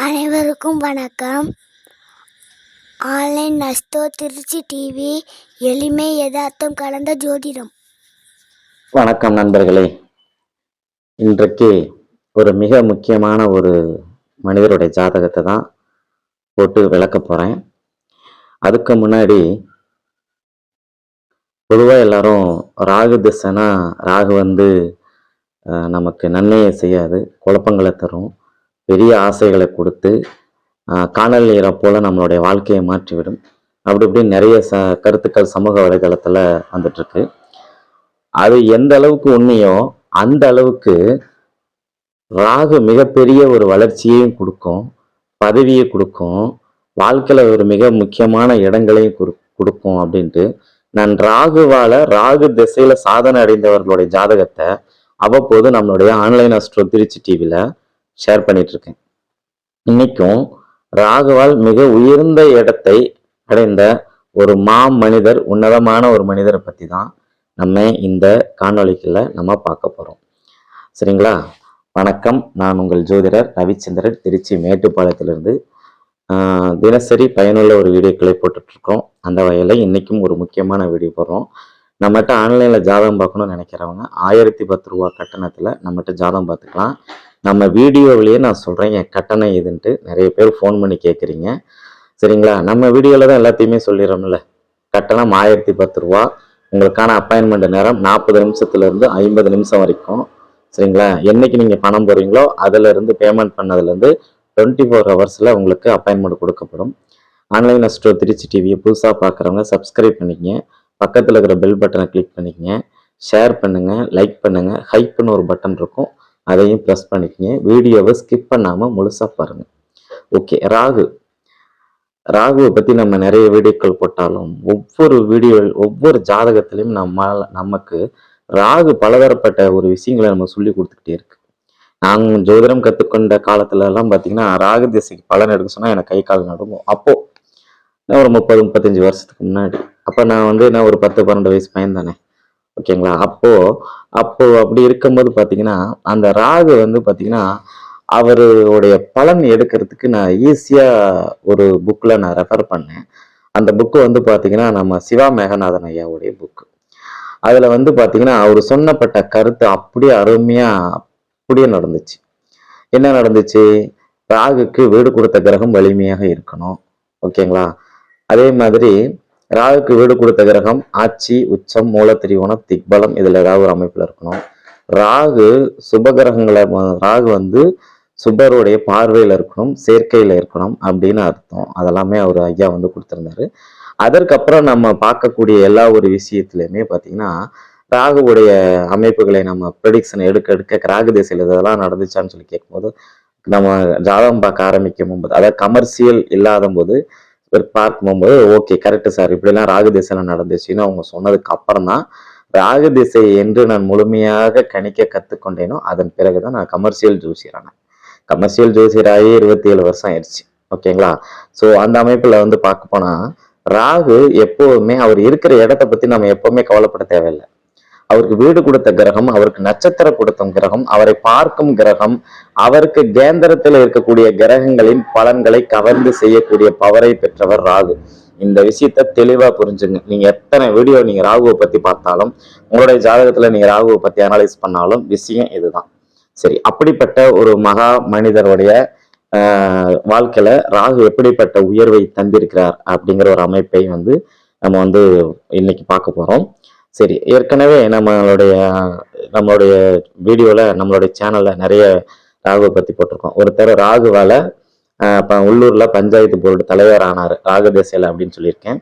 அனைவருக்கும் வணக்கம். Online நஸ்தோ Trichy TV எளிமை யதார்த்தம் கலந்த ஜோதிடம். வணக்கம் நண்பர்களே. இன்றைக்கு ஒரு மிக முக்கியமான ஒரு மனிதருடைய ஜாதகத்தை தான் போட்டு விளக்க போகிறேன் அதுக்கு முன்னாடி பொதுவாக எல்லாரும் ராகு திசைனா ராகு வந்து நமக்கு நன்மையை செய்யாது குழப்பங்களை தரும். பெரிய ஆசைகளை கொடுத்து காணல் நீரை போல நம்மளுடைய வாழ்க்கையை மாற்றிவிடும். அப்படி இப்படி நிறைய ச கருத்துக்கள் சமூக வலைதளத்தில் வந்துட்டுருக்கு. அது எந்த அளவுக்கு உண்மையோ அந்த அளவுக்கு ராகு மிகப்பெரிய ஒரு வளர்ச்சியையும் கொடுக்கும் பதவியை கொடுக்கும் வாழ்க்கையில் ஒரு மிக முக்கியமான இடங்களையும் கொடுக்கும் அப்படின்ட்டு. நான் ராகுவால் ராகு திசையில் சாதனை அடைந்தவர்களுடைய ஜாதகத்தை அவ்வப்போது நம்மளுடைய ஆன்லைன் அஸ்ட்ரோ திருச்சி டிவியில் ஷேர் பண்ணிட்டு இருக்கேன் இன்னைக்கும் ராகுவால் மிக உயர்ந்த இடத்தை அடைந்த ஒரு மா மனிதர் உன்னதமான ஒரு மனிதரை பத்தி தான் நம்ம இந்த காணொளிக்குள்ள நம்ம பார்க்க போறோம். சரிங்களா? வணக்கம். நான் உங்கள் ஜோதிடர் ரவிச்சந்திரன் திருச்சி மேட்டுப்பாளையத்திலிருந்து. தினசரி பயனுள்ள ஒரு வீடியோக்களை போட்டுட்டு இருக்கோம் அந்த வகையில் இன்னைக்கும் ஒரு முக்கியமான வீடியோ போடுறோம். நம்மகிட்ட ஆன்லைனில் ஜாதகம் பார்க்கணும்னு நினைக்கிறவங்க ஆயிரத்தி பத்து ரூபா கட்டணத்தில் நம்மகிட்ட ஜாதகம் பார்த்துக்கலாம். நம்ம வீடியோவிலேயே நான் சொல்கிறேன் என் கட்டணம் இதுன்ட்டு நிறைய பேர் ஃபோன் பண்ணி கேட்குறீங்க. சரிங்களா? நம்ம வீடியோவில் தான் எல்லாத்தையுமே சொல்லிடுறோம்ல. கட்டணம் ஆயிரத்தி பத்து ரூபா. உங்களுக்கான அப்பாயின்மெண்ட் நேரம் நாற்பது நிமிஷத்துலேருந்து ஐம்பது நிமிஷம் வரைக்கும். சரிங்களா? என்னைக்கு நீங்கள் பணம் போகிறீங்களோ அதுலேருந்து பேமெண்ட் பண்ணதுலேருந்து டுவெண்ட்டி ஃபோர் ஹவர்ஸில் உங்களுக்கு அப்பாயின்மெண்ட் கொடுக்கப்படும். ஆன்லைன் அஸ்ட்ரோ திருச்சி டிவியை புதுசாக பார்க்குறவங்க சப்ஸ்கிரைப் பண்ணிக்கங்க. பக்கத்தில் இருக்கிற பெல் பட்டனை கிளிக் பண்ணிக்கங்க. ஷேர் பண்ணுங்கள் லைக் பண்ணுங்கள் ஹைப்னு ஒரு பட்டன் இருக்கும். அதையும் ப்ரெஸ் பண்ணிக்கங்க. வீடியோவை ஸ்கிப் பண்ணாமல் முழுசாக பாருங்கள் ஓகே ராகு. ராகுவை பற்றி நம்ம நிறைய வீடியோக்கள் போட்டாலும் ஒவ்வொரு வீடியோ ஒவ்வொரு ஜாதகத்திலையும் நம்ம நமக்கு ராகு பலதரப்பட்ட ஒரு விஷயங்களை நம்ம சொல்லி கொடுத்துக்கிட்டே இருக்கு. நாங்கள் ஜோதிடம் கற்றுக்கொண்ட காலத்துல எல்லாம் பார்த்தீங்கன்னா ராகு திசைக்கு பலன் எடுக்க சொன்னால் எனக்கு கை கால் நடுங்கும். அப்போது நான் ஒரு முப்பது முப்பத்தஞ்சு வருஷத்துக்கு முன்னாடி. அப்போ நான் வந்து நான் ஒரு பத்து பன்னெண்டு வயசு பையன் தானே ஓகேங்களா? அப்போ அப்போ அப்படி இருக்கும்போது பார்த்தீங்கன்னா அந்த ராகு வந்து பார்த்தீங்கன்னா அவருடைய பலன் எடுக்கிறதுக்கு நான் ஈஸியாக ஒரு புக்கில் நான் ரெஃபர் பண்ணேன். அந்த புக்கு வந்து பார்த்தீங்கன்னா நம்ம சிவா மேகநாதன் ஐயாவுடைய புக்கு அதில் வந்து பார்த்தீங்கன்னா அவர் சொன்னப்பட்ட கருத்து அப்படியே அருமையாக அப்படியே நடந்துச்சு. என்ன நடந்துச்சு? ராகுக்கு வீடு கொடுத்த கிரகம் வலிமையாக இருக்கணும். ஓகேங்களா? அதே மாதிரி ராகுக்கு வீடு கொடுத்த கிரகம் ஆட்சி உச்சம் மூலத்திரிவோணம் திக்பலம் இதில் ஏதாவது ஒரு அமைப்பில் இருக்கணும். ராகு சுப கிரகங்களை ராகு வந்து சுபருடைய பார்வையில் இருக்கணும் சேர்க்கையில் இருக்கணும் அப்படின்னு அர்த்தம். அதெல்லாமே அவர் ஐயா வந்து கொடுத்துருந்தாரு. அதற்கப்புறம் நம்ம பார்க்கக்கூடிய எல்லா ஒரு விஷயத்துலையுமே பார்த்தீங்கன்னா ராகுவுடைய அமைப்புகளை நம்ம ப்ரெடிக்ஷன் எடுக்க எடுக்க ராகு திசையில் இதெல்லாம் நடந்துச்சான்னு சொல்லி கேட்கும்போது நம்ம ஜாதகம் பார்க்க ஆரம்பிக்கும் போது அதாவது கமர்ஷியல் இல்லாத போது இவர் பார்க்கும்போது ஓகே கரெக்டு சார் இப்படிலாம் ராகு திசையில் நடந்துச்சுன்னு அவங்க சொன்னதுக்கு அப்புறம் தான் ராகு திசை என்று நான் முழுமையாக கணிக்க கற்றுக்கொண்டேனோ அதன் பிறகு தான் நான் கமர்ஷியல் ஜோசியரானேன் கமர்ஷியல் ஜோசியராகி இருபத்தி ஏழு வருஷம் ஆயிடுச்சு. ஓகேங்களா ஸோ அந்த அமைப்பில் வந்து பார்க்க போனால் ராகு எப்போவுமே அவர் இருக்கிற இடத்த பற்றி நம்ம எப்போவுமே கவலைப்பட தேவையில்லை. அவருக்கு வீடு கொடுத்த கிரகம் அவருக்கு நட்சத்திர கொடுத்த கிரகம் அவரை பார்க்கும் கிரகம் அவருக்கு கேந்திரத்தில் இருக்கக்கூடிய கிரகங்களின் பலன்களை கவர்ந்து செய்யக்கூடிய பவரை பெற்றவர் ராகு. இந்த விஷயத்த தெளிவா புரிஞ்சுங்க. நீங்க எத்தனை வீடியோ நீங்க ராகுவை பத்தி பார்த்தாலும் உங்களுடைய ஜாதகத்துல நீங்க ராகுவை பத்தி அனலைஸ் பண்ணாலும் விஷயம் இதுதான். சரி அப்படிப்பட்ட ஒரு மகா மனிதருடைய வாழ்க்கையில ராகு எப்படிப்பட்ட உயர்வை தந்திருக்கிறார் அப்படிங்கிற ஒரு அமைப்பை வந்து நம்ம வந்து இன்னைக்கு பார்க்க போறோம். சரி ஏற்கனவே நம்மளுடைய நம்மளுடைய வீடியோவில் நம்மளுடைய சேனலில் நிறைய ராகுவை பற்றி போட்டிருக்கோம். ஒருத்தர் ராகுவால இப்போ உள்ளூரில் பஞ்சாயத்து போர்டு தலைவர் ஆனார் ராகு தேசியில அப்படின்னு சொல்லியிருக்கேன்.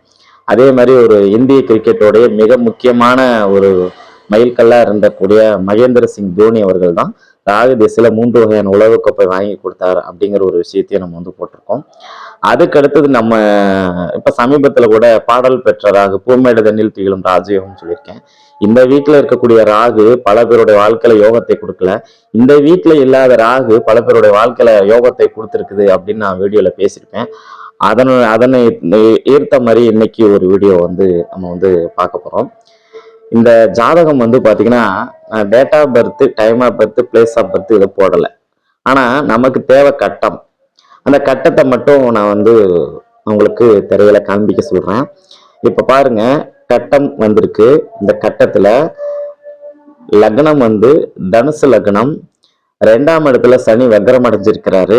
அதே மாதிரி ஒரு இந்திய கிரிக்கெட்டோடைய மிக முக்கியமான ஒரு மைல்கல்லாக இருந்தக்கூடிய மகேந்திர சிங் தோனி அவர்கள் தான் ராகு திசையில் மூன்று வகையான உலகக்கோப்பை வாங்கி கொடுத்தாரு அப்படிங்கிற ஒரு விஷயத்தையும் நம்ம வந்து போட்டிருக்கோம். அதுக்கு அடுத்தது நம்ம இப்ப சமீபத்துல கூட பாடல் பெற்ற ராகு பூமேடு தண்ணில் திகழும் ராஜயோகம் சொல்லியிருக்கேன். இந்த வீட்டுல இருக்கக்கூடிய ராகு பல பேருடைய வாழ்க்கையில யோகத்தை கொடுக்கல. இந்த வீட்டுல இல்லாத ராகு பல பேருடைய வாழ்க்கையில யோகத்தை கொடுத்துருக்குது அப்படின்னு நான் வீடியோல பேசியிருப்பேன். அதனை அதனை ஈர்த்த மாதிரி இன்னைக்கு ஒரு வீடியோ வந்து நம்ம வந்து பார்க்க போறோம். இந்த ஜாதகம் வந்து பாத்தீங்கன்னா date of birth time of birth place of birth இதை போடலை. ஆனா நமக்கு தேவை கட்டம். அந்த கட்டத்தை மட்டும் நான் வந்து உங்களுக்கு திரையில காண்பிக்க சொல்றேன். இப்ப பாருங்க கட்டம் வந்திருக்கு. இந்த கட்டத்துல லக்னம் வந்து தனுசு லக்னம். ரெண்டாம் இடத்துல சனி வக்ரம் அடைஞ்சிருக்கிறாரு.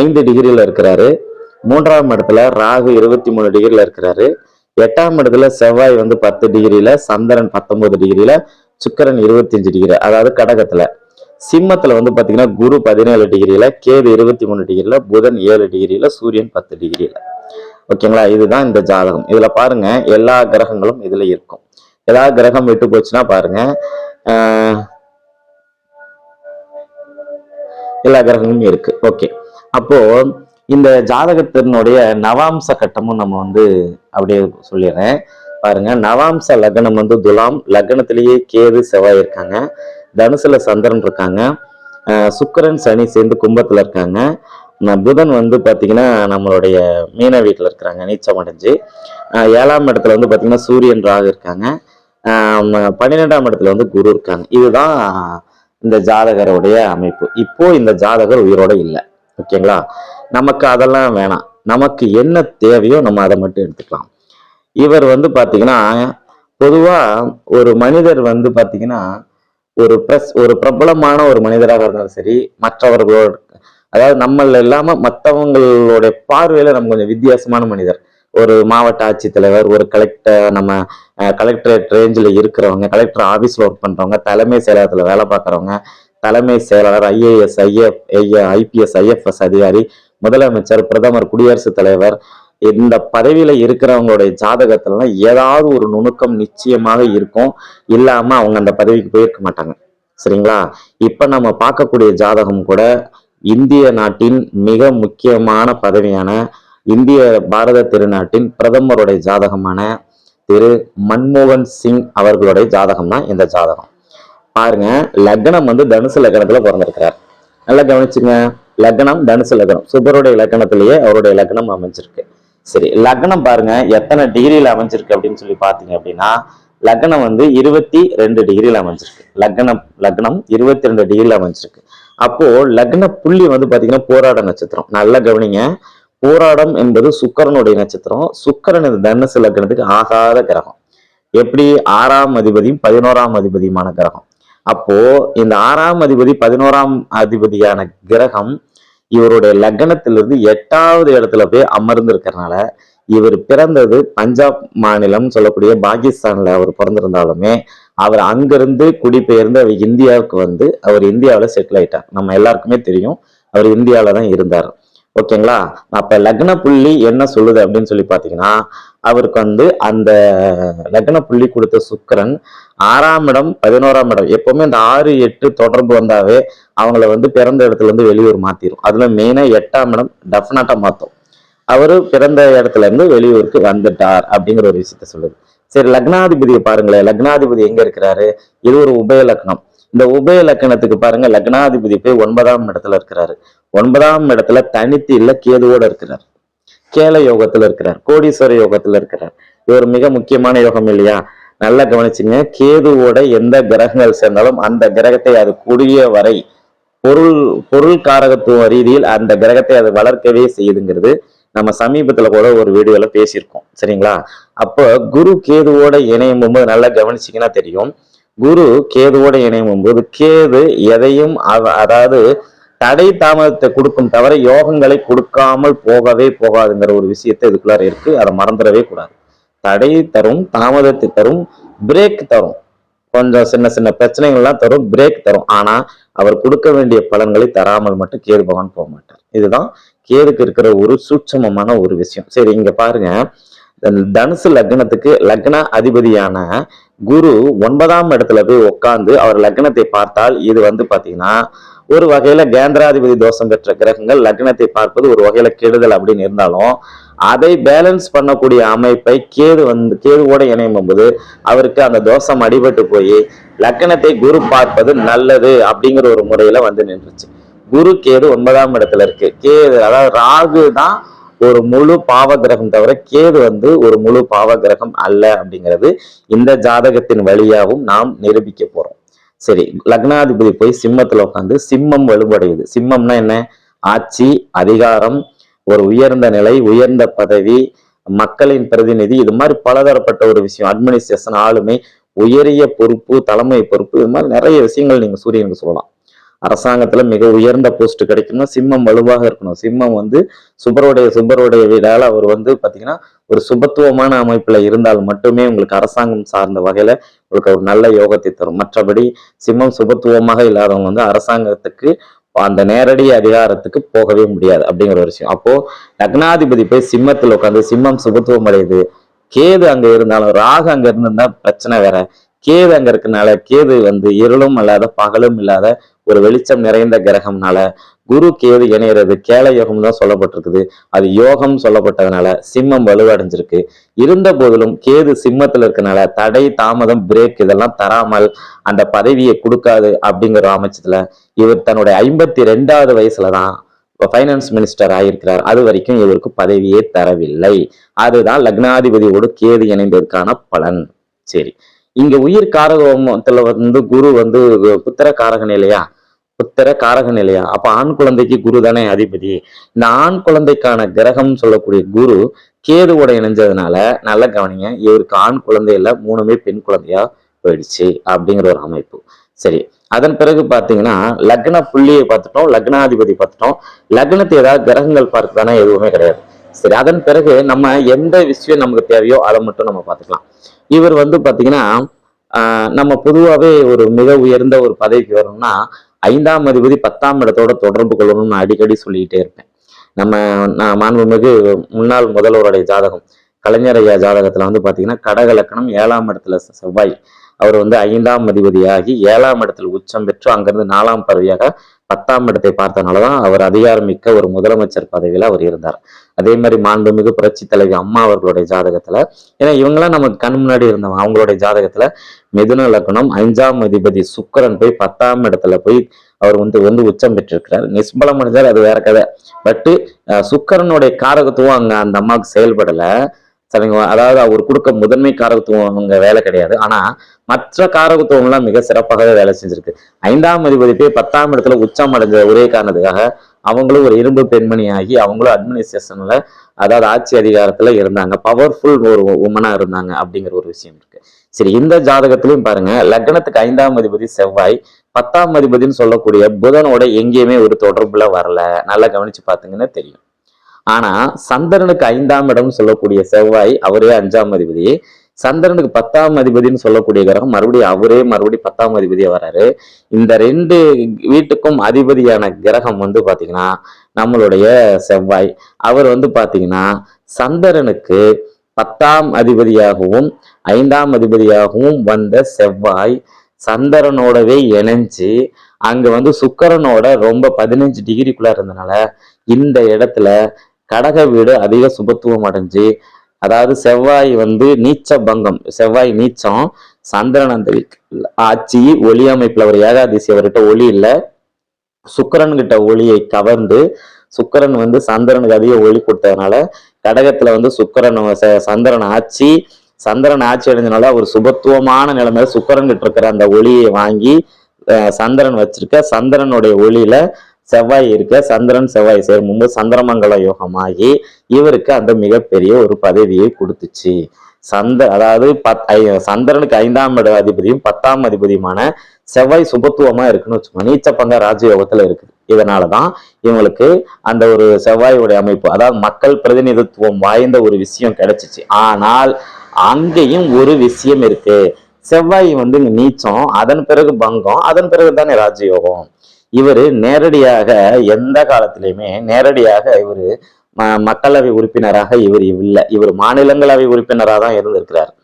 ஐந்து டிகிரியில் இருக்கிறாரு. மூன்றாம் இடத்துல ராகு இருபத்தி மூணு டிகிரியில் இருக்கிறாரு. எட்டாம் இடத்துல செவ்வாய் வந்து பத்து டிகிரியில சந்திரன் பத்தொன்பது டிகிரியில சுக்கரன் இருபத்தஞ்சு டிகிரி. அதாவது கடகத்துல. சிம்மத்துல வந்து பாத்தீங்கன்னா குரு பதினேழு டிகிரியில கேது இருபத்தி மூணு டிகிரியில புதன் ஏழு டிகிரியில சூரியன் பத்து டிகிரியில ஓகேங்களா? இதுதான் இந்த ஜாதகம். இதுல பாருங்க எல்லா கிரகங்களும் இதுல இருக்கும். ஏதாவது கிரகம் விட்டு போச்சுன்னா பாருங்க ஆஹ் எல்லா கிரகமும் இருக்கு. ஓகே. அப்போ இந்த ஜாதகத்தினுடைய நவாம்ச கட்டமும் நம்ம வந்து அப்படியே சொல்லிடுறேன். பாருங்க நவாம்ச லக்னம் வந்து துலாம். லக்னத்திலேயே கேது செவ்வாய் இருக்காங்க. தனுசுல சந்திரன் இருக்காங்க. சுக்கரன் சனி சேர்ந்து கும்பத்துல இருக்காங்க. புதன் வந்து பாத்தீங்கன்னா நம்மளுடைய மீன வீட்டுல இருக்கிறாங்க. நீச்சம் அடைஞ்சு. ஏழாம் இடத்துல வந்து பாத்தீங்கன்னா சூரியன் ராகு இருக்காங்க. பன்னிரெண்டாம் இடத்துல வந்து குரு இருக்காங்க. இதுதான் இந்த ஜாதகருடைய அமைப்பு. இப்போ இந்த ஜாதகர் உயிரோட இல்லை. ஓகேங்களா? நமக்கு அதெல்லாம் வேணாம். நமக்கு என்ன தேவையோ நம்ம அதை மட்டும் எடுத்துக்கலாம். இவர் வந்து பாத்தீங்கன்னா பொதுவா ஒரு மனிதர் வந்து பாத்தீங்கன்னா ஒரு பிரஸ் ஒரு பிரபலமான ஒரு மனிதராக இருந்தாலும் சரி மற்றவர்களோட அதாவது நம்மள இல்லாம மற்றவங்களுடைய பார்வையில நம்ம கொஞ்சம் வித்தியாசமான மனிதர். ஒரு மாவட்ட ஆட்சித்தலைவர் ஒரு கலெக்டர் நம்ம கலெக்டரேட் ரேஞ்சில் இருக்கிறவங்க கலெக்டர் ஆஃபீஸில் ஒர்க் பண்ணுறவங்க தலைமை செயலகத்தில் வேலை பார்க்குறவங்க தலைமை செயலாளர் ஐஏஎஸ் ஐஎஃப் ஐபிஎஸ் ஐஎஃப்எஸ் அதிகாரி முதலமைச்சர் பிரதமர் குடியரசுத் தலைவர் இந்த பதவியில இருக்கிறவங்களுடைய ஜாதகத்துலலாம் ஏதாவது ஒரு நுணுக்கம் நிச்சயமாக இருக்கும். இல்லாம அவங்க அந்த பதவிக்கு போயிருக்க மாட்டாங்க. சரிங்களா? இப்ப நம்ம பார்க்கக்கூடிய ஜாதகம் கூட இந்திய நாட்டின் மிக முக்கியமான பதவியான இந்திய பாரத திருநாட்டின் பிரதமருடைய ஜாதகமான திரு மன்மோகன் சிங் அவர்களுடைய ஜாதகம் தான் இந்த ஜாதகம். பாருங்க லக்னம் வந்து தனுசு லக்னத்துல பிறந்திருக்கிறார். நல்லா கவனிச்சுங்க லக்னம் தனுசு லக்னம். சுபருடைய லக்னத்திலேயே அவருடைய லக்னம் அமைஞ்சிருக்கு. சரி லக்னம் பாருங்க. எத்தனை டிகிரியில் அமைஞ்சிருக்கு அப்படின்னு சொல்லி பார்த்தீங்க அப்படின்னா லக்னம் வந்து இருபத்தி ரெண்டு டிகிரியில் அமைஞ்சிருக்கு. லக்னம் லக்னம் இருபத்தி ரெண்டு டிகிரியில் அமைஞ்சிருக்கு. அப்போ லக்ன புள்ளி வந்து பாத்தீங்கன்னா போராட நட்சத்திரம். நல்லா கவனிங்க. போராடம் என்பது சுக்கரனுடைய நட்சத்திரம். சுக்கரன் இந்த தனுசு லக்னத்துக்கு ஆகாத கிரகம். எப்படி? ஆறாம் அதிபதியும் பதினோராம் அதிபதியுமான கிரகம். அப்போ இந்த ஆறாம் அதிபதி பதினோராம் அதிபதியான கிரகம் இவருடைய லக்னத்திலிருந்து எட்டாவது இடத்துல போய் அமர்ந்து இருக்கிறனால இவர் பிறந்தது பஞ்சாப் மாநிலம் சொல்லக்கூடிய பாகிஸ்தான்ல அவர் பிறந்திருந்தாலுமே அவர் அங்கிருந்து குடிபெயர்ந்து அவர் இந்தியாவுக்கு வந்து அவர் இந்தியாவில் செட்டில் ஆயிட்டார். நம்ம எல்லாருக்குமே தெரியும். அவர் இந்தியாவில தான் இருந்தார். ஓகேங்களா? அப்ப லக்ன புள்ளி என்ன சொல்லுது அப்படின்னு சொல்லி பாத்தீங்கன்னா அவருக்கு வந்து அந்த லக்ன புள்ளி கொடுத்த சுக்கிரன் ஆறாம் இடம் பதினோராம் இடம். எப்பவுமே இந்த ஆறு எட்டு தொடர்பு வந்தாவே அவங்கள வந்து பிறந்த இடத்துல இருந்து வெளியூர் மாத்திரும். அதுல மெயினா எட்டாம் இடம் டெஃபினட்டா மாத்தோம். அவரு பிறந்த இடத்துல இருந்து வெளியூருக்கு வந்துட்டார் அப்படிங்கிற ஒரு விஷயத்த சொல்லுது. சரி லக்னாதிபதியை பாருங்களேன். லக்னாதிபதி எங்க இருக்கிறாரு? இது ஒரு உபய லக்னம். இந்த உபய லக்கணத்துக்கு பாருங்க லக்னாதிபதி போய் ஒன்பதாம் இடத்துல இருக்கிறாரு. ஒன்பதாம் இடத்துல தனித்து இல்ல கேதுவோட இருக்கிறார். கேல யோகத்துல இருக்கிறார். கோடீஸ்வர யோகத்துல இருக்கிறார். இது ஒரு மிக முக்கியமான யோகம் இல்லையா? நல்லா கவனிச்சுங்க. கேதுவோட எந்த கிரகங்கள் சேர்ந்தாலும் அந்த கிரகத்தை அது கூடிய வரை பொருள் பொருள் காரகத்துவ ரீதியில் அந்த கிரகத்தை அது வளர்க்கவே செய்யுதுங்கிறது நம்ம சமீபத்துல கூட ஒரு வீடியோல பேசியிருக்கோம். சரிங்களா? அப்போ குரு கேதுவோட இணையும் போது நல்லா கவனிச்சிங்கன்னா தெரியும். குரு கேதுவோட இணையும் போது கேது எதையும் அதாவது தடை தாமதத்தை கொடுக்கும் தவிர யோகங்களை கொடுக்காமல் போகவே போகாதுங்கிற ஒரு விஷயத்தை இதுக்குள்ளார இருக்கு. அதை மறந்துடவே கூடாது. தடை தரும் தாமதத்தை தரும் பிரேக் தரும். கொஞ்சம் சின்ன சின்ன பிரச்சனைகள்லாம் தரும் பிரேக் தரும். ஆனா அவர் கொடுக்க வேண்டிய பலன்களை தராமல் மட்டும் கேது பகவான் போக மாட்டார். இதுதான் கேதுக்கு இருக்கிற ஒரு சூட்சமமான ஒரு விஷயம். சரி இங்க பாருங்க. தனுசு லக்னத்துக்கு லக்ன அதிபதியான குரு ஒன்பதாம் இடத்துல போய் உட்கார்ந்து அவர் லக்னத்தை பார்த்தால் இது வந்து பாத்தீங்கன்னா ஒரு வகையில கேந்திராதிபதி தோஷம் பெற்ற கிரகங்கள் லக்னத்தை பார்ப்பது ஒரு வகையில கெடுதல் அப்படின்னு இருந்தாலும் அதை பேலன்ஸ் பண்ணக்கூடிய அமைப்பை கேது வந்து கேதுவோட இணையும் போது அவருக்கு அந்த தோஷம் அடிபட்டு போய் லக்னத்தை குரு பார்ப்பது நல்லது அப்படிங்கிற ஒரு முறையில வந்து நின்றுச்சு. குரு கேது ஒன்பதாம் இடத்துல இருக்கு. கேது அதாவது ராகு தான் ஒரு முழு பாவ கிரகம் தவிர கேது வந்து ஒரு முழு பாவ கிரகம் அல்ல அப்படிங்கிறது இந்த ஜாதகத்தின் வழியாகவும் நாம் நிரூபிக்க போறோம். சரி லக்னாதிபதி போய் சிம்மத்துல உட்காந்து சிம்மம் வலுவடையுது. சிம்மம்னா என்ன? ஆட்சி அதிகாரம் ஒரு உயர்ந்த நிலை உயர்ந்த பதவி மக்களின் பிரதிநிதி இது மாதிரி பலதரப்பட்ட ஒரு விஷயம். அட்மினிஸ்ட்ரேஷன் ஆளுமை உயரிய பொறுப்பு தலைமை பொறுப்பு இது மாதிரி நிறைய விஷயங்கள் நீங்க சூரியனுக்கு சொல்லலாம். அரசாங்கத்துல மிக உயர்ந்த போஸ்ட் கிடைக்கணும்னா சிம்மம் வலுவாக இருக்கணும். சிம்மம் வந்து சுபருடைய சுபருடைய வீடால் அவர் வந்து பார்த்தீங்கன்னா ஒரு சுபத்துவமான அமைப்பில் இருந்தால் மட்டுமே உங்களுக்கு அரசாங்கம் சார்ந்த வகையில் உங்களுக்கு ஒரு நல்ல யோகத்தை தரும். மற்றபடி சிம்மம் சுபத்துவமாக இல்லாதவங்க வந்து அரசாங்கத்துக்கு அந்த நேரடி அதிகாரத்துக்கு போகவே முடியாது அப்படிங்கிற ஒரு விஷயம். அப்போ லக்னாதிபதி போய் சிம்மத்தில் உட்காந்து சிம்மம் சுபத்துவம் அடையுது. கேது அங்க இருந்தாலும் ராகு அங்க இருந்திருந்தா பிரச்சனை வேற. கேது அங்க இருக்கனால கேது வந்து இருளும் இல்லாத பகலும் இல்லாத ஒரு வெளிச்சம் நிறைந்த கிரகம்னால குரு கேது இணையிறது கேள யோகம் தான் சொல்லப்பட்டிருக்குது. அது யோகம் சொல்லப்பட்டதுனால சிம்மம் வலுவடைஞ்சிருக்கு. இருந்த போதிலும் கேது சிம்மத்துல இருக்கனால தடை தாமதம் பிரேக் இதெல்லாம் தராமல் அந்த பதவியை கொடுக்காது அப்படிங்கிற அமைச்சத்துல இவர் தன்னுடைய ஐம்பத்தி ரெண்டாவது வயசுல தான் ஃபைனான்ஸ் மினிஸ்டர் ஆகியிருக்கிறார் அது வரைக்கும் இவருக்கு பதவியே தரவில்லை. அதுதான் லக்னாதிபதியோடு கேது இணைந்ததற்கான பலன். சரி. இங்க உயிர் காரகத்துல வந்து குரு வந்து புத்திர காரகன் இல்லையா? புத்திர காரகன் இல்லையா? அப்ப ஆண் குழந்தைக்கு குரு தானே அதிபதி. இந்த ஆண் குழந்தைக்கான கிரகம் சொல்லக்கூடிய குரு கேதுவோட இணைஞ்சதுனால நல்ல கவனிங்க இவருக்கு ஆண் குழந்தை இல்லை மூணுமே பெண் குழந்தையா போயிடுச்சு அப்படிங்கிற ஒரு அமைப்பு. சரி. அதன் பிறகு பாத்தீங்கன்னா லக்ன புள்ளியை பார்த்துட்டோம் லக்னாதிபதி பார்த்துட்டோம். லக்னத்தை ஏதாவது கிரகங்கள் பார்க்கதானே எதுவுமே கிடையாது. சரி அதன் பிறகு நம்ம எந்த விஷயம் நமக்கு தேவையோ அதை மட்டும் நம்ம பார்த்துக்கலாம். இவர் வந்து பாத்தீங்கன்னா ஆஹ் நம்ம பொதுவாகவே ஒரு மிக உயர்ந்த ஒரு பதவிக்கு வரணும்னா ஐந்தாம் அதிபதி பத்தாம் இடத்தோட தொடர்பு கொள்ளணும்னு நான் அடிக்கடி சொல்லிக்கிட்டே இருப்பேன். நம்ம நான் மாண்புமிகு முன்னாள் முதல்வருடைய ஜாதகம் கலைஞரையா ஜாதகத்துல வந்து பாத்தீங்கன்னா கடக லக்கணம் ஏழாம் இடத்துல செவ்வாய். அவர் வந்து ஐந்தாம் அதிபதியாகி ஏழாம் இடத்தில் உச்சம் பெற்று அங்கிருந்து நாலாம் பதவியாக பத்தாம் இடத்தை பார்த்தனாலதான் அவர் அதிகாரமிக்க ஒரு முதலமைச்சர் பதவியில அவர் இருந்தார். அதே மாதிரி மாண்புமிகு புரட்சி தலைவி அம்மா அவர்களுடைய ஜாதகத்துல ஏன்னா இவங்கெல்லாம் நமக்கு கண் முன்னாடி இருந்தவங்க அவங்களுடைய ஜாதகத்துல மிதுன லக்னம் அஞ்சாம் அதிபதி சுக்கரன் போய் பத்தாம் இடத்துல போய் அவர் வந்து வந்து உச்சம் பெற்றிருக்கிறார். நிஷ்பலம் அடைஞ்சார் அது வேற கதை. பட்டு சுக்கரனுடைய காரகத்துவம் அங்க அந்த அம்மாவுக்கு செயல்படல. சரிங்க அதாவது அவர் கொடுக்க முதன்மை காரகத்துவம் அங்க வேலை கிடையாது. ஆனா மற்ற காரகத்துவங்கள்லாம் மிக சிறப்பாகவே வேலை செஞ்சிருக்கு. ஐந்தாம் அதிபதி போய் பத்தாம் இடத்துல உச்சம் அடைஞ்ச ஒரே காரணத்துக்காக அவங்களும் ஒரு இரும்பு பெண்மணி ஆகி அவங்களும் அட்மினிஸ்ட்ரேஷன்ல அதாவது ஆட்சி அதிகாரத்துல இருந்தாங்க. பவர்ஃபுல் ஒரு உமனா இருந்தாங்க அப்படிங்கிற ஒரு விஷயம் இருக்கு. சரி இந்த ஜாதகத்திலையும் பாருங்க. லக்னத்துக்கு ஐந்தாம் அதிபதி செவ்வாய் பத்தாம் அதிபதினு சொல்லக்கூடிய புதனோட எங்கேயுமே ஒரு தொடர்புல வரல. நல்லா கவனிச்சு பாத்தீங்கன்னா தெரியும். ஆனா சந்திரனுக்கு ஐந்தாம் இடம் சொல்லக்கூடிய செவ்வாய் அவரே அஞ்சாம் அதிபதி. சந்திரனுக்கு பத்தாம் அதிபதினு சொல்லக்கூடிய கிரகம் மறுபடியும் அவரே மறுபடியும் பத்தாம் அதிபதியா வராரு இந்த ரெண்டு வீட்டுக்கும் அதிபதியான கிரகம் வந்து பாத்தீங்கன்னா நம்மளுடைய செவ்வாய். அவர் வந்து பாத்தீங்கன்னா சந்திரனுக்கு பத்தாம் அதிபதியாகவும் ஐந்தாம் அதிபதியாகவும் வந்த செவ்வாய் சந்திரனோடவே இணைஞ்சு அங்க வந்து சுக்கரனோட ரொம்ப பதினஞ்சு டிகிரிக்குள்ள இருந்தனால இந்த இடத்துல கடக வீடு அதிக சுபத்துவம் அடைஞ்சு அதாவது செவ்வாய் வந்து நீச்ச பங்கம் செவ்வாய் நீச்சம் சந்திரன் அந்த ஆட்சி ஒளி அமைப்புல ஒரு ஏகாதிசி அவர்கிட்ட ஒளி இல்லை. சுக்கிரன் கிட்ட ஒளியை கவர்ந்து சுக்கிரன் வந்து சந்திரனுக்கு அதிக ஒளி கொடுத்ததுனால கடகத்துல வந்து சுக்கிரன் ச- சந்திரன் ஆட்சி சந்திரன் ஆட்சி அடைஞ்சனால ஒரு சுபத்துவமான நிலைமையில சுக்கரன் கிட்ட இருக்கிற அந்த ஒளியை வாங்கி சந்திரன் வச்சிருக்க சந்திரனுடைய ஒளியில செவ்வாய் இருக்க சந்திரன் செவ்வாய் சேரும்போது சந்திரமங்கல யோகமாகி இவருக்கு அந்த மிகப்பெரிய ஒரு பதவியை கொடுத்துச்சு. சந்த அதாவது பத் சந்திரனுக்கு ஐந்தாம் இட அதிபதியும் பத்தாம் அதிபதியுமான செவ்வாய் சுபத்துவமா இருக்குன்னு வச்சுக்கோங்க. நீச்சப்பங்க ராஜயோகத்துல இருக்குது. இதனாலதான் இவங்களுக்கு அந்த ஒரு செவ்வாயுடைய அமைப்பு அதாவது மக்கள் பிரதிநிதித்துவம் வாய்ந்த ஒரு விஷயம் கிடைச்சிச்சு. ஆனால் அங்கேயும் ஒரு விஷயம் இருக்கு. செவ்வாய் வந்து இங்க நீச்சம் அதன் பிறகு பங்கம் அதன் பிறகு தானே ராஜயோகம். இவரு நேரடியாக எந்த காலத்திலையுமே நேரடியாக இவர் ம- மக்களவை உறுப்பினராக இவர் இல்லை. இவர் மாநிலங்களவை உறுப்பினராக தான் இருந்திருக்கிறார்.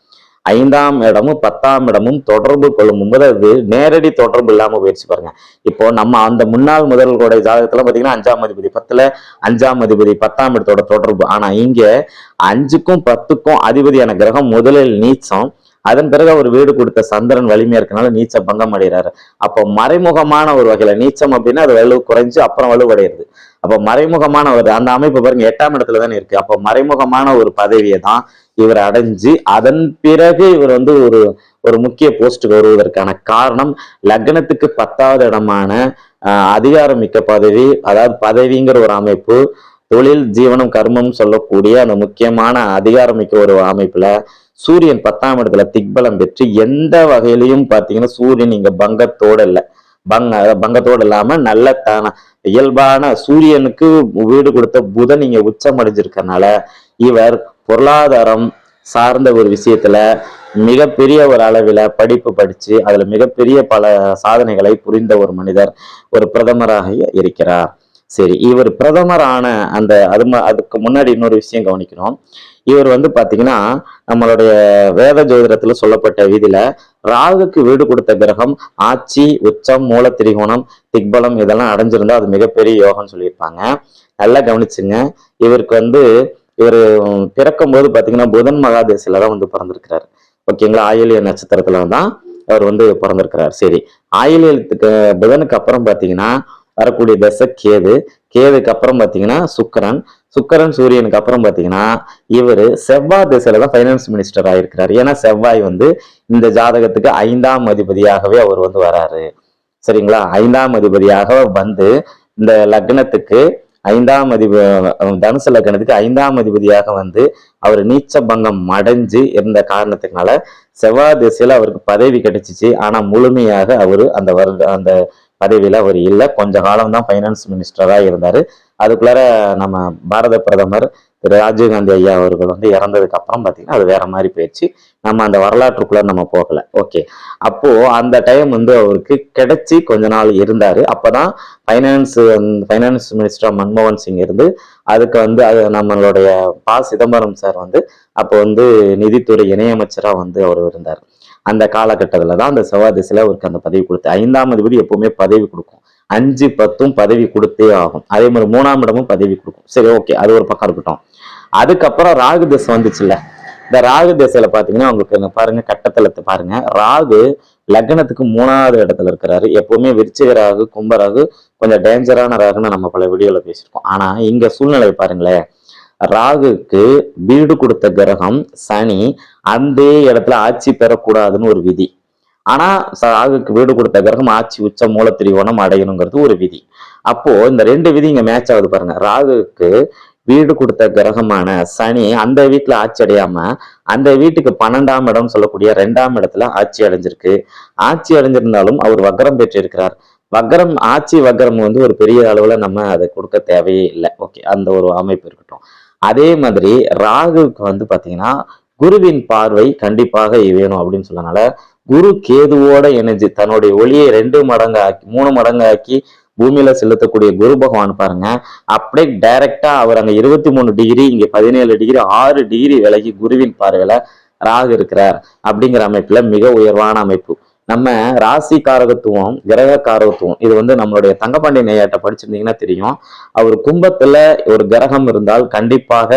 ஐந்தாம் இடமும் பத்தாம் இடமும் தொடர்பு கொள்ளும் போது அது நேரடி தொடர்பு இல்லாமல் போயிடுச்சு பாருங்க. இப்போ நம்ம அந்த முன்னாள் முதல்வர்களுடைய ஜாதகத்துல பார்த்தீங்கன்னா அஞ்சாம் அதிபதி பத்துல அஞ்சாம் அதிபதி பத்தாம் இடத்தோட தொடர்பு. ஆனா இங்க அஞ்சுக்கும் பத்துக்கும் அதிபதியான கிரகம் முதலில் நீச்சம். அதன் பிறகு அவர் வீடு கொடுத்த சந்திரன் வலிமையா இருக்கனால நீச்ச பங்கம் அடைகிறாரு. அப்போ மறைமுகமான ஒரு வகையில நீச்சம் அப்படின்னா அது வலு குறைஞ்சு அப்புறம் வலுவடைகிறது அப்போ மறைமுகமான ஒரு அந்த அமைப்பு பாருங்க எட்டாம் இடத்துல தானே இருக்கு. அப்போ மறைமுகமான ஒரு பதவியை தான் இவர் அடைஞ்சு அதன் பிறகு இவர் வந்து ஒரு ஒரு முக்கிய போஸ்ட்டுக்கு வருவதற்கான காரணம் லக்னத்துக்கு பத்தாவது இடமான ஆஹ் அதிகாரம் மிக்க பதவி அதாவது பதவிங்கிற ஒரு அமைப்பு தொழில் ஜீவனம் கர்மம் சொல்லக்கூடிய அந்த முக்கியமான அதிகாரம் மிக்க ஒரு அமைப்புல சூரியன் பத்தாம் இடத்துல திக்பலம் பெற்று எந்த வகையிலையும் பாத்தீங்கன்னா சூரியன் இங்க பங்கத்தோட இல்ல. பங்க பங்கத்தோடு பங்கத்தோட இல்லாம நல்ல தான இயல்பான சூரியனுக்கு வீடு கொடுத்த புதன் நீங்க உச்சம் அடைஞ்சிருக்கனால இவர் பொருளாதாரம் சார்ந்த ஒரு விஷயத்துல மிகப்பெரிய ஒரு அளவில் படிப்பு படிச்சு அதுல மிகப்பெரிய பல சாதனைகளை புரிந்த ஒரு மனிதர் ஒரு பிரதமராக இருக்கிறார். சரி இவர் பிரதமரான அந்த அது அதுக்கு முன்னாடி இன்னொரு விஷயம் கவனிக்கணும். இவர் வந்து பாத்தீங்கன்னா நம்மளுடைய வேத ஜோதிடத்துல சொல்லப்பட்ட விதியில ராகுக்கு வீடு கொடுத்த கிரகம் ஆட்சி உச்சம் மூல திரிகோணம் திக்பலம் இதெல்லாம் அடைஞ்சிருந்தா அது மிகப்பெரிய யோகம்னு சொல்லியிருப்பாங்க. நல்லா கவனிச்சுங்க. இவருக்கு வந்து இவர் பிறக்கும் போது பாத்தீங்கன்னா புதன் மகாதேசில தான் வந்து பிறந்திருக்கிறார். ஓகேங்களா? ஆயிலிய நட்சத்திரத்துல தான் அவர் வந்து பிறந்திருக்கிறார். சரி. ஆயிலியத்துக்கு புதனுக்கு அப்புறம் பாத்தீங்கன்னா வரக்கூடிய தசை கேது. கேதுக்கு அப்புறம் பாத்தீங்கன்னா சுக்கரன். சுக்கரன் சூரியனுக்கு அப்புறம் பார்த்தீங்கன்னா இவர் செவ்வாய் திசையில தான் ஃபைனான்ஸ் மினிஸ்டர் ஆயிருக்கிறார். ஏன்னா செவ்வாய் வந்து இந்த ஜாதகத்துக்கு ஐந்தாம் அதிபதியாகவே அவர் வந்து வராரு. சரிங்களா? ஐந்தாம் அதிபதியாக வந்து இந்த லக்னத்துக்கு ஐந்தாம் அதிப தனுசு லக்னத்துக்கு ஐந்தாம் அதிபதியாக வந்து அவர் நீச்ச பங்கம் அடைஞ்சு இருந்த காரணத்தினால செவ்வாய் திசையில அவருக்கு பதவி கிடைச்சிச்சு. ஆனா முழுமையாக அவர் அந்த வருட அந்த பதவியில அவர் இல்லை. கொஞ்ச காலம் தான் ஃபைனான்ஸ் மினிஸ்டராக இருந்தாரு. அதுக்குள்ளார நம்ம பாரத பிரதமர் திரு ராஜீவ்காந்தி ஐயா அவர்கள் வந்து இறந்ததுக்கு அப்புறம் பார்த்தீங்கன்னா அது வேற மாதிரி போயிடுச்சு. நம்ம அந்த வரலாற்றுக்குள்ள நம்ம போகல. ஓகே அப்போ அந்த டைம் வந்து அவருக்கு கிடைச்சி கொஞ்ச நாள் இருந்தாரு. அப்பதான் ஃபைனான்ஸ் ஃபைனான்ஸ் மினிஸ்டர் மன்மோகன் சிங் இருந்து அதுக்கு வந்து அது நம்மளுடைய ப. சிதம்பரம் சார் வந்து அப்போ வந்து நிதித்துறை இணையமைச்சராக வந்து அவர் இருந்தார். அந்த காலகட்டத்தில் தான் அந்த செவ்வாய் திசையில் அவருக்கு அந்த பதவி கொடுத்து ஐந்தாம் அதிபதி எப்பவுமே பதவி கொடுக்கும். அஞ்சு பத்தும் பதவி கொடுத்தே ஆகும். அதே மாதிரி மூணாம் இடமும் பதவி கொடுக்கும். சரி ஓகே அது ஒரு பக்கம் இருக்கட்டும். அதுக்கப்புறம் ராகு திசை வந்துச்சுல்ல. இந்த ராகு திசையில பாத்தீங்கன்னா உங்களுக்கு பாருங்க கட்டத்தலத்தை பாருங்க. ராகு லக்னத்துக்கு மூணாவது இடத்துல இருக்கிறாரு. எப்பவுமே விருச்சிக ராகு கும்பராகு கொஞ்சம் டேஞ்சரான ராகுன்னு நம்ம பல வீடியோல பேசியிருக்கோம். ஆனா இங்க சூழ்நிலை பாருங்களேன். ராகுக்கு வீடு கொடுத்த கிரகம் சனி. அந்த இடத்துல ஆட்சி பெறக்கூடாதுன்னு ஒரு விதி. ஆனா ச- ராகுக்கு வீடு கொடுத்த கிரகம் ஆட்சி உச்ச மூல திரிகோணம் அடையணுங்கிறது ஒரு விதி. அப்போ இந்த ரெண்டு விதி இங்க மேட்ச் ஆகுது பாருங்க. ராகுக்கு வீடு கொடுத்த கிரகமான சனி அந்த வீட்டுல ஆட்சி அடையாம அந்த வீட்டுக்கு பன்னெண்டாம் இடம் சொல்லக்கூடிய ரெண்டாம் இடத்துல ஆட்சி அடைஞ்சிருக்கு. ஆட்சி அடைஞ்சிருந்தாலும் அவர் வக்ரம் பெற்றிருக்கிறார். வக்ரம் ஆட்சி வக்ரம் வந்து ஒரு பெரிய அளவுல நம்ம அதை கொடுக்க தேவையே இல்லை. ஓகே அந்த ஒரு அமைப்பு இருக்கட்டும். அதே மாதிரி ராகுவுக்கு வந்து பாத்தீங்கன்னா குருவின் பார்வை கண்டிப்பாக வேணும் அப்படின்னு சொன்னனால குரு கேதுவோட இணைஞ்சு தன்னுடைய ஒளியை ரெண்டு மடங்கு ஆக்கி மூணு மடங்கு ஆக்கி பூமியில செலுத்தக்கூடிய குரு பகவான் பாருங்க. அப்படியே டைரக்டா அவர் அங்க இருபத்தி மூணு டிகிரி இங்க பதினேழு டிகிரி ஆறு டிகிரி விலகி குருவின் பார்வையில ராகு இருக்கிறார் அப்படிங்கிற அமைப்புல மிக உயர்வான அமைப்பு. நம்ம ராசி காரகத்துவம் கிரக காரகத்துவம் இது வந்து நம்மளுடைய தங்கப்பாண்டி நேயாட்ட படிச்சிருந்தீங்கன்னா தெரியும். அவர் கும்பத்துல ஒரு கிரகம் இருந்தால் கண்டிப்பாக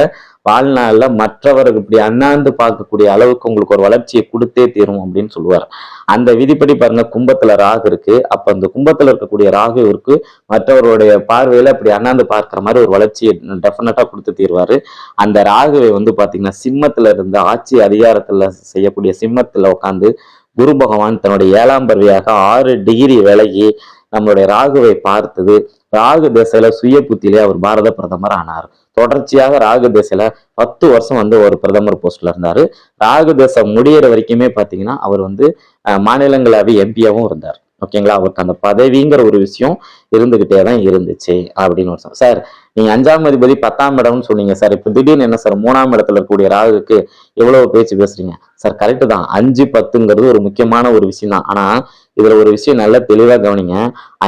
வாழ்நாளில் மற்றவருக்கு இப்படி அண்ணாந்து பார்க்கக்கூடிய அளவுக்கு உங்களுக்கு ஒரு வளர்ச்சியை கொடுத்தே தீரும் அப்படின்னு சொல்லுவார். அந்த விதிப்படி பாருங்க கும்பத்துல ராகு இருக்கு. அப்ப அந்த கும்பத்துல இருக்கக்கூடிய ராகு இருக்கு மற்றவருடைய பார்வையில அப்படி அண்ணாந்து பார்க்கிற மாதிரி ஒரு வளர்ச்சியை டெஃபினட்டா கொடுத்து தீர்வாரு. அந்த ராகுவை வந்து பாத்தீங்கன்னா சிம்மத்துல இருந்து ஆட்சி அதிகாரத்துல செய்யக்கூடிய சிம்மத்துல உட்காந்து குரு பகவான் தன்னுடைய ஏழாம் பருவியாக ஆறு டிகிரி விலகி நம்மளுடைய ராகுவை பார்த்தது. ராகு திசையில சுய புத்தியிலே அவர் பாரத பிரதமர் ஆனார். தொடர்ச்சியாக ராகு திசையில பத்து வருஷம் வந்து ஒரு பிரதமர் போஸ்ட்ல இருந்தாரு. ராகு திசை முடியிற வரைக்குமே பாத்தீங்கன்னா அவர் வந்து மாநிலங்களவை எம்பியாவும் இருந்தார். ஓகேங்களா? அவருக்கு அந்த பதவிங்கிற ஒரு விஷயம் இருந்துகிட்டே தான் இருந்துச்சு அப்படின்னு ஒரு சார் நீங்க அஞ்சாம் அதிபதி பத்தாம் இடம்னு சொன்னீங்க சார். இப்போ திடீர்னு என்ன சார் மூணாம் இடத்துல இருக்கக்கூடிய ராகுக்கு எவ்வளவு பேச்சு பேசுறீங்க? சார் கரெக்டு தான். அஞ்சு பத்துங்கிறது ஒரு முக்கியமான ஒரு விஷயம் தான். ஆனா இதுல ஒரு விஷயம் நல்லா தெளிவா கவனிங்க.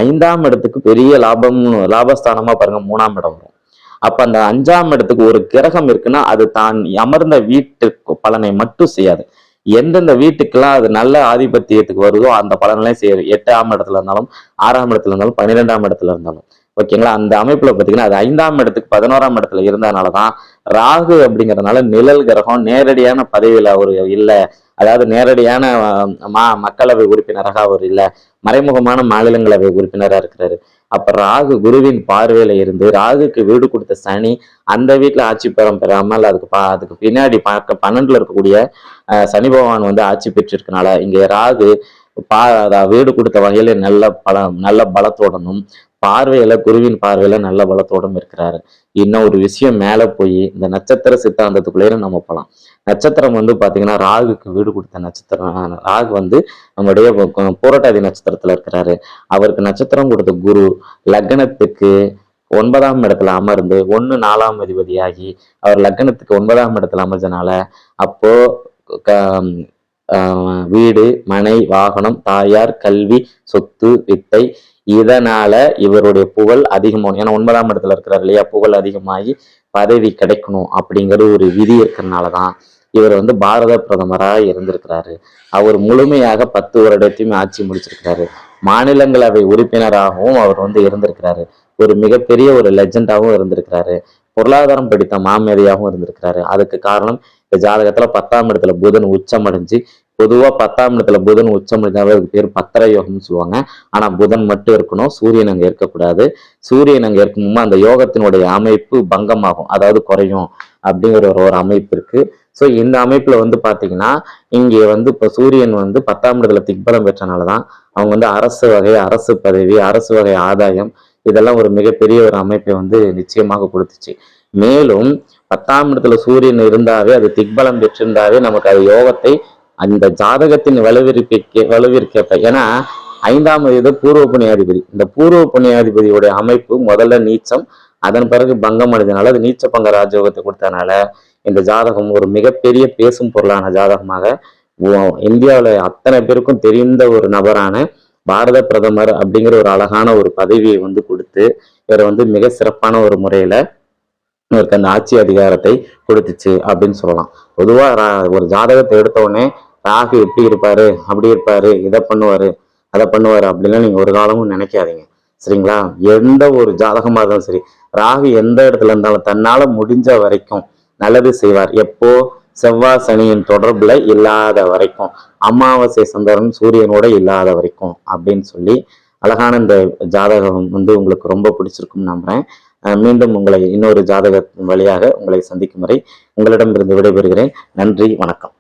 ஐந்தாம் இடத்துக்கு பெரிய லாபம் லாபஸ்தானமா பாருங்க மூணாம் இடம் வரும். அப்ப அந்த அஞ்சாம் இடத்துக்கு ஒரு கிரகம் இருக்குன்னா அது தான் அமர்ந்த வீட்டுக்கு பலனை மட்டும் செய்யாது. எந்தெந்த வீட்டுக்கெல்லாம் அது நல்ல ஆதிபத்தியத்துக்கு வருதோ அந்த பலன்களையும் செய்யுது. எட்டாம் இடத்துல இருந்தாலும் ஆறாம் இடத்துல இருந்தாலும் பன்னிரெண்டாம் இடத்துல இருந்தாலும். ஓகேங்களா? அந்த அமைப்புல பாத்தீங்கன்னா அது ஐந்தாம் இடத்துக்கு பதினோராம் இடத்துல இருந்ததுனாலதான் ராகு அப்படிங்கறதுனால நிழல் கிரகம் நேரடியான பதவியில அவர் இல்ல. அதாவது நேரடியான மா மக்களவை உறுப்பினராக அவர் இல்ல. மறைமுகமான மாநிலங்களவை உறுப்பினரா இருக்கிறாரு. அப்ப ராகு குருவின் பார்வையில இருந்து ராகுக்கு வீடு கொடுத்த சனி அந்த வீட்டுல ஆட்சி பெறம் பெறாமல் அதுக்கு பா அதுக்கு பின்னாடி பார்க்க பன்னெண்டுல இருக்கக்கூடிய சனி பகவான் வந்து ஆட்சி பெற்றிருக்கனால இங்க ராகு பா வீடு கொடுத்த வகையில நல்ல பலம் நல்ல பலத்தோடனும் பார்வையில குருவின் பார்வையில நல்ல பலத்தோடும் இருக்கிறாரு. இன்னும் ஒரு விஷயம் மேல போய் இந்த நட்சத்திர சித்தாந்தத்துக்குள்ளேயே நம்ம போகலாம் நட்சத்திரம் வந்து பாத்தீங்கன்னா ராகுக்கு வீடு கொடுத்த நட்சத்திரம். ராகு வந்து நம்முடைய போராட்டாதி பூரட்டாதி நட்சத்திரத்துல இருக்கிறாரு. அவருக்கு நட்சத்திரம் கொடுத்த குரு லக்னத்துக்கு ஒன்பதாம் இடத்துல அமர்ந்து ஒன்று நாலாம் அதிபதியாகி அவர் லக்னத்துக்கு ஒன்பதாம் இடத்துல அமர்ந்தனால அப்போ ஆஹ் வீடு மனை வாகனம் தாயார் கல்வி சொத்து வித்தை இதனால இவருடைய புகழ் அதிகமாகும். ஏன்னா ஒன்பதாம் இடத்துல இருக்கிறார் இல்லையா? புகழ் அதிகமாகி பதவி கிடைக்கணும் அப்படிங்கிற ஒரு விதி இருக்கிறதுனால தான் இவர் வந்து பாரத பிரதமராக இருந்திருக்கிறாரு. அவர் முழுமையாக பத்து வருடத்தையும் ஆட்சி முடிச்சிருக்கிறாரு. மாநிலங்களவை உறுப்பினராகவும் அவர் வந்து இருந்திருக்கிறாரு. ஒரு மிகப்பெரிய ஒரு லெஜெண்டாகவும் இருந்திருக்கிறாரு. பொருளாதாரம் படித்த மாமேதையாகவும் இருந்திருக்கிறாரு. அதுக்கு காரணம் இந்த ஜாதகத்துல பத்தாம் இடத்துல புதன் உச்சம் அடைஞ்சு பொதுவாக பத்தாம் இடத்துல புதன் உச்சம் அடைஞ்சாவே அதுக்கு பேர் பத்திர யோகம்னு சொல்லுவாங்க. ஆனால் புதன் மட்டும் இருக்கணும் சூரியன் அங்கே இருக்கக்கூடாது. சூரியன் அங்கே இருக்கும்போது அந்த யோகத்தினுடைய அமைப்பு பங்கமாகும். அதாவது குறையும் அப்படிங்கிற ஒரு ஒரு அமைப்பு இருக்குது ஸோ இந்த அமைப்பில் வந்து பார்த்தீங்கன்னா இங்கே வந்து இப்போ சூரியன் வந்து பத்தாம் இடத்துல திக்பலம் பெற்றனால தான் அவங்க வந்து அரசு வகை அரசு பதவி அரசு வகை ஆதாயம் இதெல்லாம் ஒரு மிகப்பெரிய ஒரு அமைப்பை வந்து நிச்சயமாக கொடுத்துச்சு. மேலும் பத்தாம் இடத்துல சூரியன் இருந்தாவே அது திக்பலம் பெற்றிருந்தாவே நமக்கு அது யோகத்தை அந்த ஜாதகத்தின் வலுவிற்க வலுவிற்கேற்ப. ஏன்னா ஐந்தாம் இது பூர்வ புண்ணியாதிபதி. இந்த பூர்வ புண்ணியாதிபதியோட அமைப்பு முதல்ல நீச்சம் அதன் பிறகு பங்கம் அடைஞ்சனால அது நீச்ச பங்க ராஜயோகத்தை கொடுத்தனால இந்த ஜாதகம் ஒரு மிகப்பெரிய பேசும் பொருளான ஜாதகமாக இந்தியாவில் அத்தனை பேருக்கும் தெரிந்த ஒரு நபரான பாரத பிரதமர் அப்படிங்கிற ஒரு அழகான ஒரு பதவியை வந்து கொடுத்து இவரை வந்து மிக சிறப்பான ஒரு முறையில இவருக்கு அந்த ஆட்சி அதிகாரத்தை கொடுத்துச்சு அப்படின்னு சொல்லலாம். பொதுவா ரா- ஒரு ஜாதகத்தை எடுத்த உடனே ராகு எப்படி இருப்பாரு அப்படி இருப்பாரு இதை பண்ணுவாரு அதை பண்ணுவாரு அப்படின்லாம் நீங்க ஒரு காலமும் நினைக்காதீங்க. சரிங்களா? எந்த ஒரு ஜாதகமா இருந்தாலும் சரி ராகு எந்த இடத்துல இருந்தாலும் தன்னால முடிஞ்ச வரைக்கும் நல்லது செய்வார். எப்போ? செவ்வாய் சனியின் தொடர்புல இல்லாத வரைக்கும். அமாவாசை சந்திரன் சூரியனோட இல்லாத வரைக்கும் அப்படின்னு சொல்லி அழகான இந்த ஜாதகம் வந்து உங்களுக்கு ரொம்ப பிடிச்சிருக்கும் நம்புறேன். மீண்டும் உங்களை இன்னொரு ஜாதகத்தின் வழியாக உங்களை சந்திக்கும் வரை உங்களிடமிருந்து விடைபெறுகிறேன். நன்றி வணக்கம்.